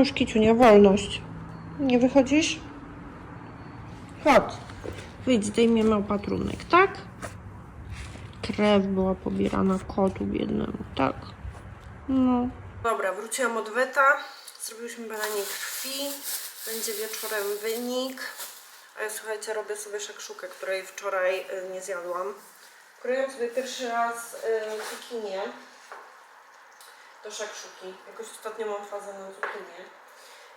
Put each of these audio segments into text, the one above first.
Już Kiciunia, wolność. Nie wychodzisz? Chodź. Wyjdź, zdejmiemy opatrunek, tak? Krew była pobierana kotu biednemu, tak? No. Dobra, wróciłam od weta. Zrobiłyśmy badanie krwi. Będzie wieczorem wynik. A ja słuchajcie, robię sobie szakszukę, której wczoraj y, nie zjadłam. Kroję sobie pierwszy raz y, cukinię do szakszuki. Jakoś ostatnio mam fazę na cukinię.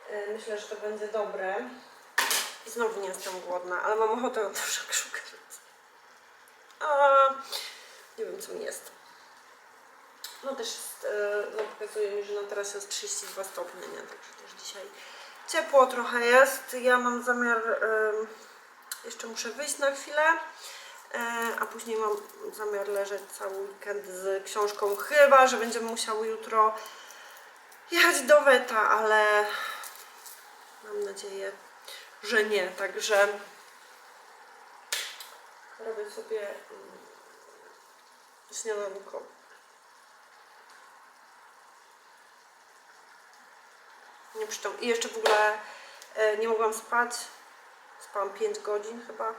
Y, myślę, że to będzie dobre. I znowu nie jestem głodna, ale mam ochotę na szakszukę. A, nie wiem, co mi jest. No też jest, e, no pokazuje mi, że na teraz jest 32 stopnie, nie? Także też dzisiaj ciepło trochę jest. Ja mam zamiar, jeszcze muszę wyjść na chwilę, e, a później mam zamiar leżeć cały weekend z książką. Chyba, że będziemy musiały jutro jechać do Weta, ale mam nadzieję, że nie. Także robię sobie mm, śniadanko. Nie przytom. I jeszcze w ogóle e, nie mogłam spać. Spałam 5 godzin chyba.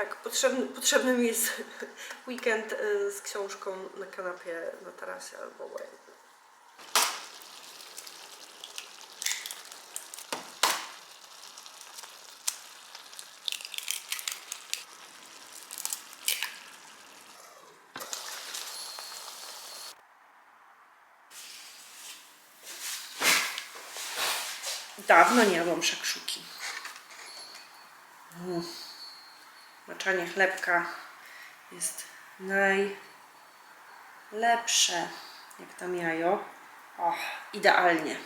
Tak, potrzebny, potrzebny mi jest weekend e, z książką na kanapie na tarasie albo obojętnie. Dawno nie jadłam szakszuki. Mm. Maczanie chlebka jest najlepsze. Jak tam jajo. O, idealnie.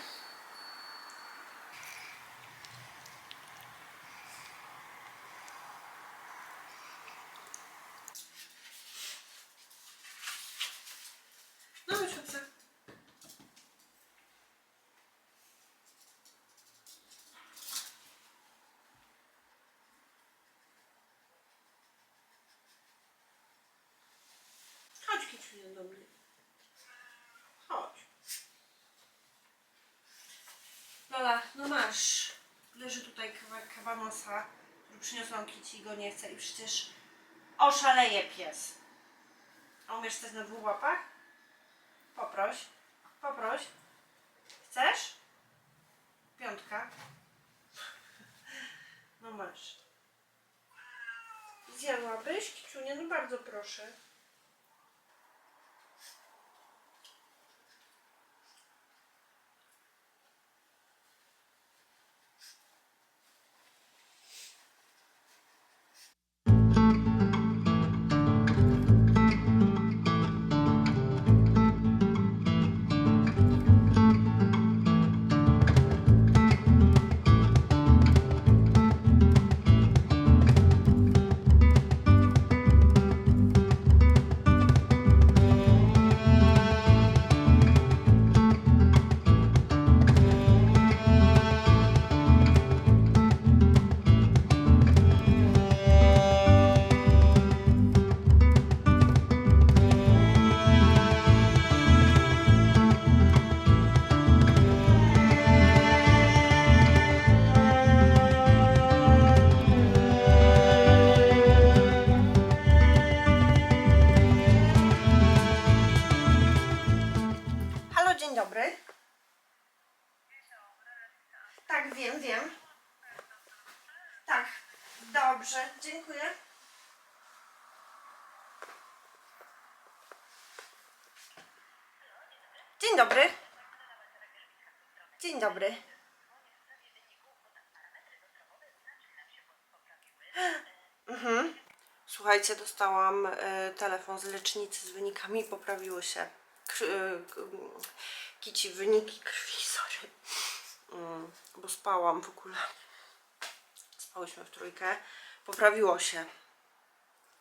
No już chcę. Kiciunia do mnie. Chodź. Lola, no masz. Leży tutaj kawałek kabanosa, który przyniosłam Kici i go nie chce i przecież oszaleje pies. A umiesz stać na dwóch łapach? Poproś. Poproś. Chcesz? Piątka. No masz. Zjadłabyś, Kiciunia? No bardzo proszę. Dziękuję. Dzień dobry. Dzień dobry. Mhm. Słuchajcie, dostałam e, telefon z lecznicy z wynikami, poprawiło się. E, kici wyniki krwi, sorry. Mm, bo spałam w ogóle. Spałyśmy w trójkę. Poprawiło się.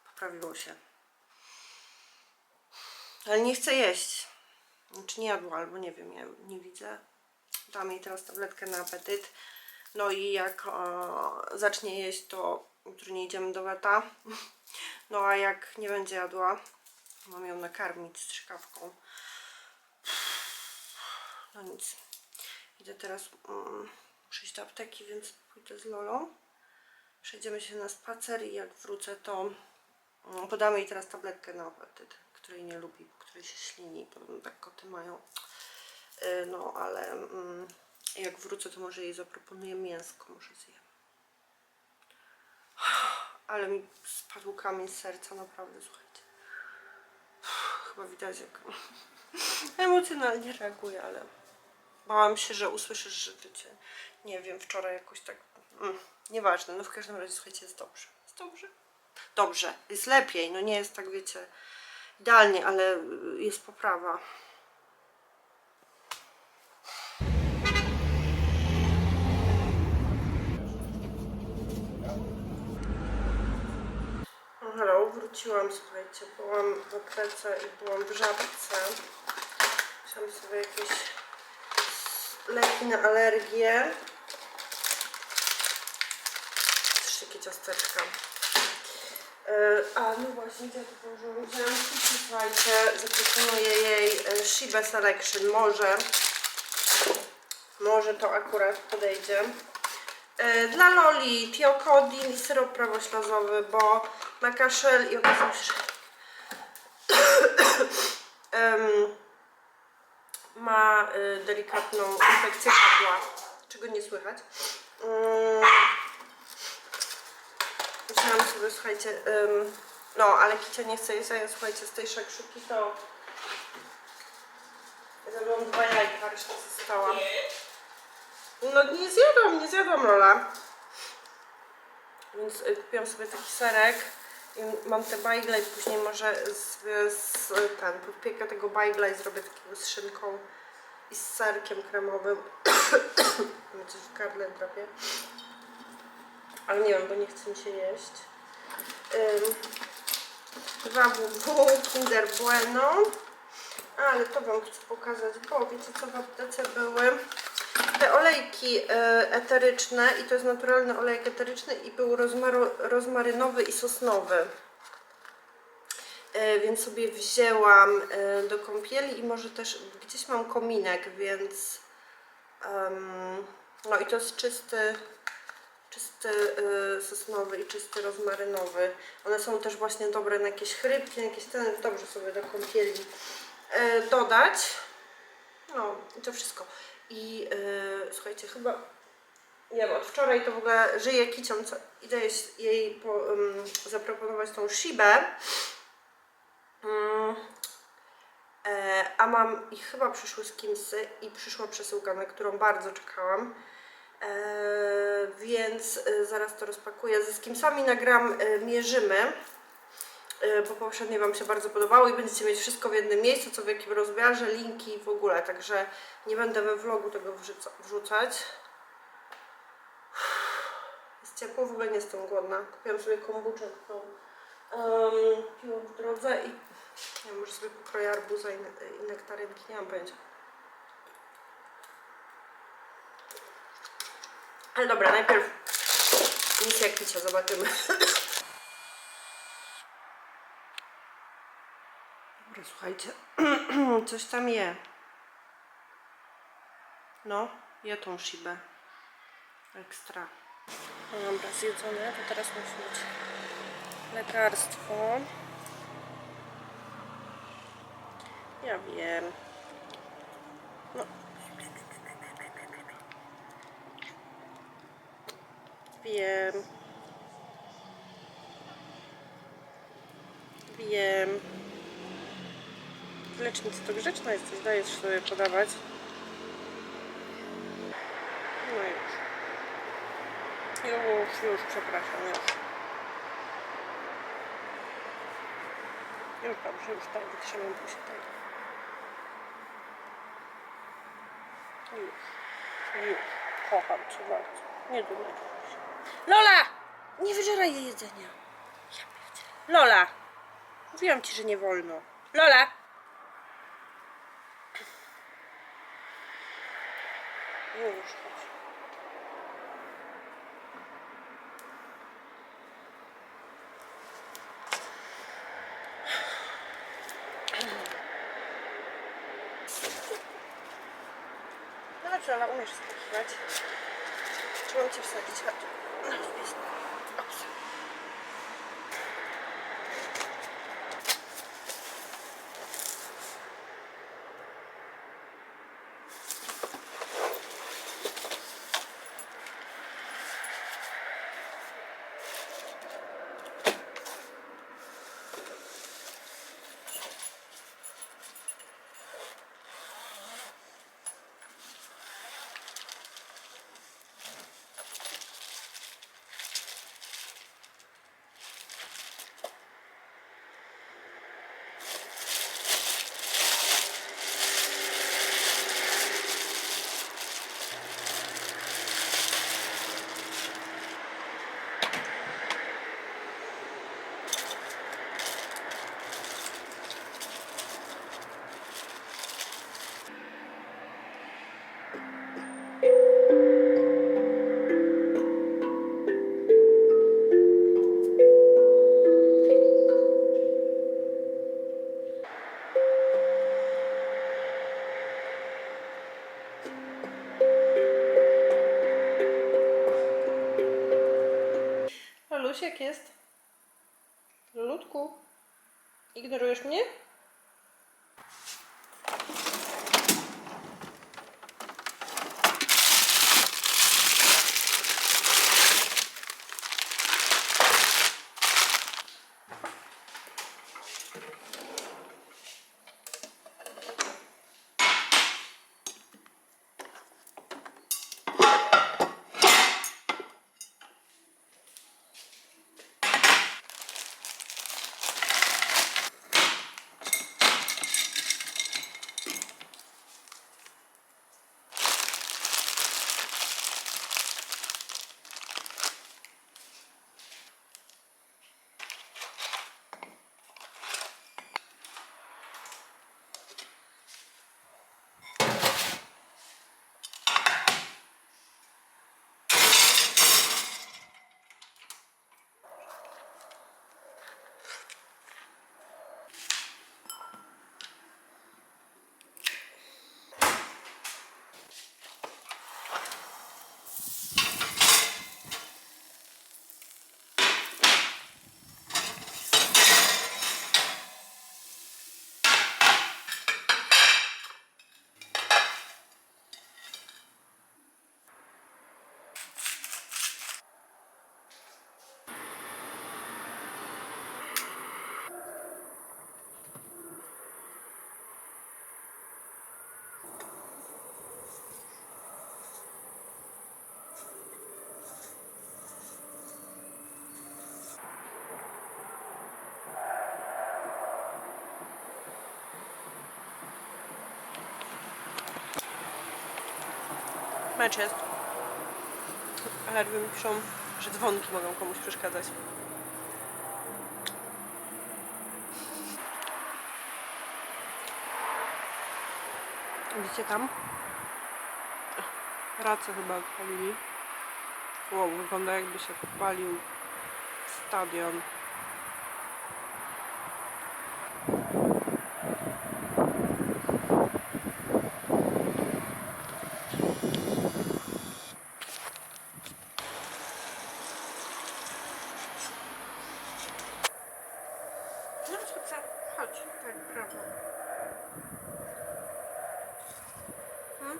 Poprawiło się. Ale nie chcę jeść. Znaczy nie jadła, albo nie wiem, ja nie widzę. Dam jej teraz tabletkę na apetyt. No i jak zacznie jeść, to jutro nie idziemy do weta. No a jak nie będzie jadła, mam ją nakarmić strzykawką. No nic. Idę teraz, um, muszę iść do apteki, więc pójdę z Lolą. Przejdziemy się na spacer i jak wrócę, to podamy jej teraz tabletkę na apetyt, której nie lubi, bo której się ślini. Podobno tak koty mają. Y, No, ale mm, jak wrócę, to może jej zaproponuję mięsko, może zjem. Ale mi spadł kamień z serca, naprawdę, słuchajcie. Chyba widać, jak emocjonalnie reaguję, ale bałam się, że usłyszysz, że wiecie, nie wiem, wczoraj jakoś tak, mm, nieważne, no w każdym razie, słuchajcie, jest dobrze. Jest dobrze? Dobrze, jest lepiej, no nie jest tak, wiecie, idealnie, ale y, jest poprawa. Hello, wróciłam, słuchajcie, byłam w aptece i byłam w żabce. Wziąłam sobie jakieś leki na alergię. Też takie ciasteczka. Yy, a no właśnie, ja to położyłam? Słuchajcie, zaproponuję jej e, Shiba Selection, może. Może to akurat podejdzie. E, Dla Loli tiokodin i syrop prawoślazowy, bo ma kaszel i okazało się, że em, ma y, delikatną infekcję gardła, czego nie słychać. Mm, Wziąłam sobie, słuchajcie, no ale Kicia nie chce jej zająć, słuchajcie, z tej szakszuki to zrobiłam dwa jajka, reszta została. No nie zjadłam, nie zjadłam Lola. Więc y, kupiłam sobie taki serek mam te bajgle i później może z, z ten, podpiekę tego bajgla i zrobię takiego z szynką i z serkiem kremowym. Mi coś w gardle drapie. Ale nie wiem, bo nie chce mi się jeść. Dwa WW, Kinder Bueno. Ale to Wam chcę pokazać, bo wiecie co w aptece były? E, eteryczne i to jest naturalny olejek eteryczny i był rozmaro, rozmarynowy i sosnowy. E, więc sobie wzięłam e, do kąpieli i może też gdzieś mam kominek, więc em, no i to jest czysty czysty sosnowy i czysty rozmarynowy. One są też właśnie dobre na jakieś chrypki, na jakieś ten, dobrze sobie do kąpieli dodać. No i to wszystko. I y, słuchajcie, chyba nie wiem, od wczoraj to w ogóle żyję kicią, co idę jej, po, zaproponować tą shibę. Mm. E, a mam i chyba przyszły skimsy i przyszła przesyłka, na którą bardzo czekałam. E, więc e, zaraz to rozpakuję. Ze skimsami nagram e, mierzymy, bo poprzednie Wam się bardzo podobało i będziecie mieć wszystko w jednym miejscu, co w jakim rozmiarze, linki w ogóle, także nie będę we vlogu tego wrzuca- wrzucać. Jest ciepło, w ogóle nie jestem głodna. Kupiłam sobie kombuczę, którą um, piłam w drodze i wiem, może sobie pokroję arbuza i, i nektarynki, nie mam pojęcia. Ale dobra, najpierw misja kicia, zobaczymy. Słuchajcie, coś tam je. No, je tą szibę. Ekstra. No dobra, zjedzone, to teraz musi być lekarstwo. Ja wiem. No. Wiem. Wiem. Lecznicy to grzeczna jesteś, dajesz sobie podawać. No już. Już, już, przepraszam, już. Już dobrze, już tak wytrzymam się tego. Już, już. Kocham cię bardzo. Nie się. Lola! Nie wyżeraj jej jedzenia. Lola! Mówiłam ci, że nie wolno. Lola! Już, chodź. Dobrze, ale umiesz skakiwać. Czy mam cię wsadzić? Chodź. No, wpis. Ops. Mecz jest. Alarmy mi piszą, że dzwonki mogą komuś przeszkadzać. Widzicie tam? Racę chyba odpalili. Wow, wygląda jakby się podpalił stadion. No chodź, chodź, tak, prawo. Hmm?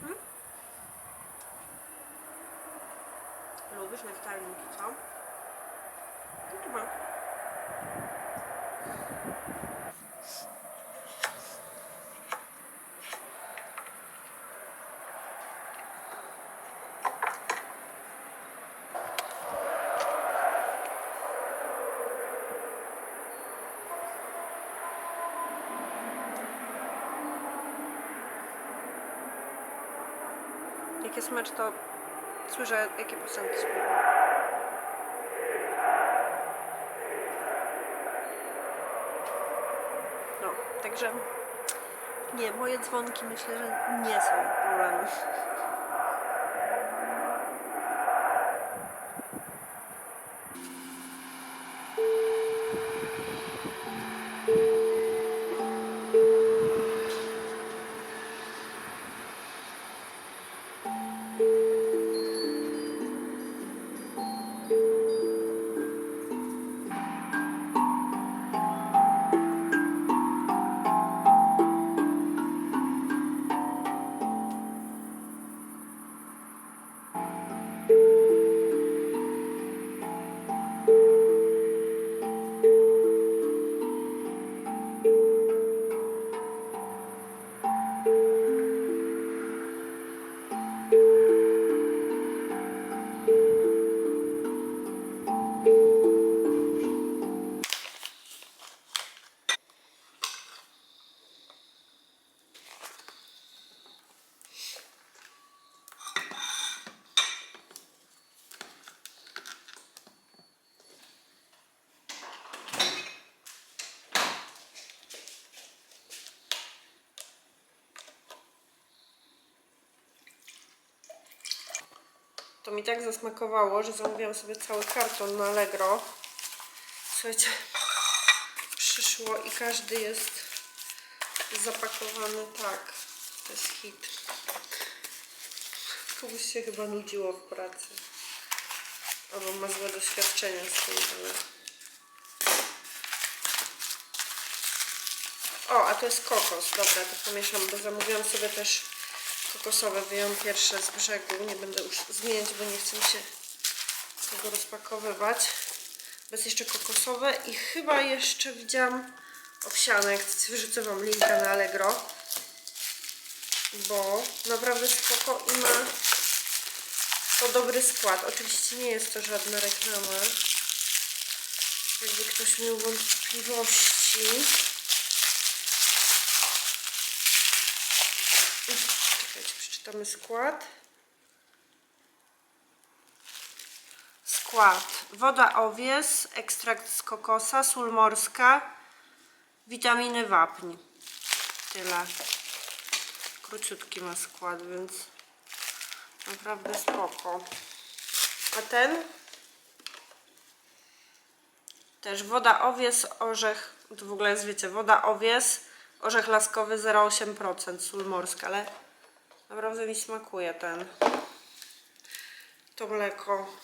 Hmm? Nektarynki, co? No tu mam. Jak jest to słyszę, jakie piosenki śpiewa. No, także nie, moje dzwonki myślę, że nie są problemem. Mi tak zasmakowało, że zamówiłam sobie cały karton na Allegro. Słuchajcie, przyszło i każdy jest zapakowany tak. To jest hit. Komuś się chyba nudziło w pracy. Albo ma złe doświadczenia z tym, ale... O, a to jest kokos. Dobra, to pomieszam, bo zamówiłam sobie też kokosowe. Wyjąłem pierwsze z brzegu. Nie będę już zmieniać, bo nie chcę się tego rozpakowywać. Bez jeszcze kokosowe i chyba jeszcze widziałam owsiane. Jak chcecie, wrzucę Wam linka na Allegro. Bo naprawdę spoko i ma to dobry skład. Oczywiście nie jest to żadna reklama. Jakby ktoś miał wątpliwości. Przeczytamy skład. Skład. Woda owies, ekstrakt z kokosa, sól morska, witaminy wapń. Tyle. Króciutki ma skład, więc naprawdę spoko. A ten? Też woda owies, orzech, to w ogóle jest, wiecie, woda owies, orzech laskowy 0,8%, sól morska, ale naprawdę mi smakuje ten, to mleko.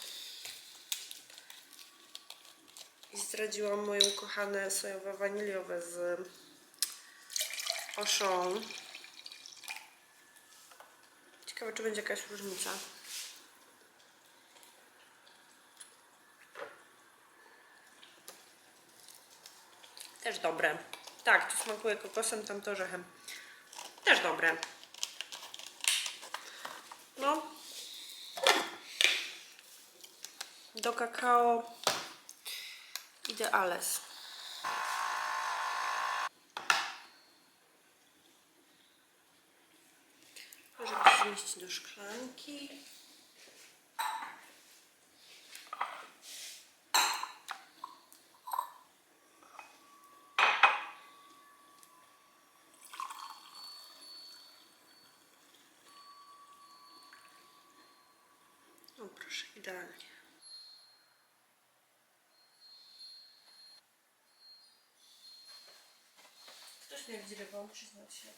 I zdradziłam moje ukochane sojowe waniliowe z Oszą. Ciekawe, czy będzie jakaś różnica. Też dobre. Tak, tu smakuje kokosem, tam to orzechem. Też dobre. No. Do kakao ideales. Może to zmieścić do szklanki. Proszę, idealnie. Ktoś mnie wdzirywał, przyznać się.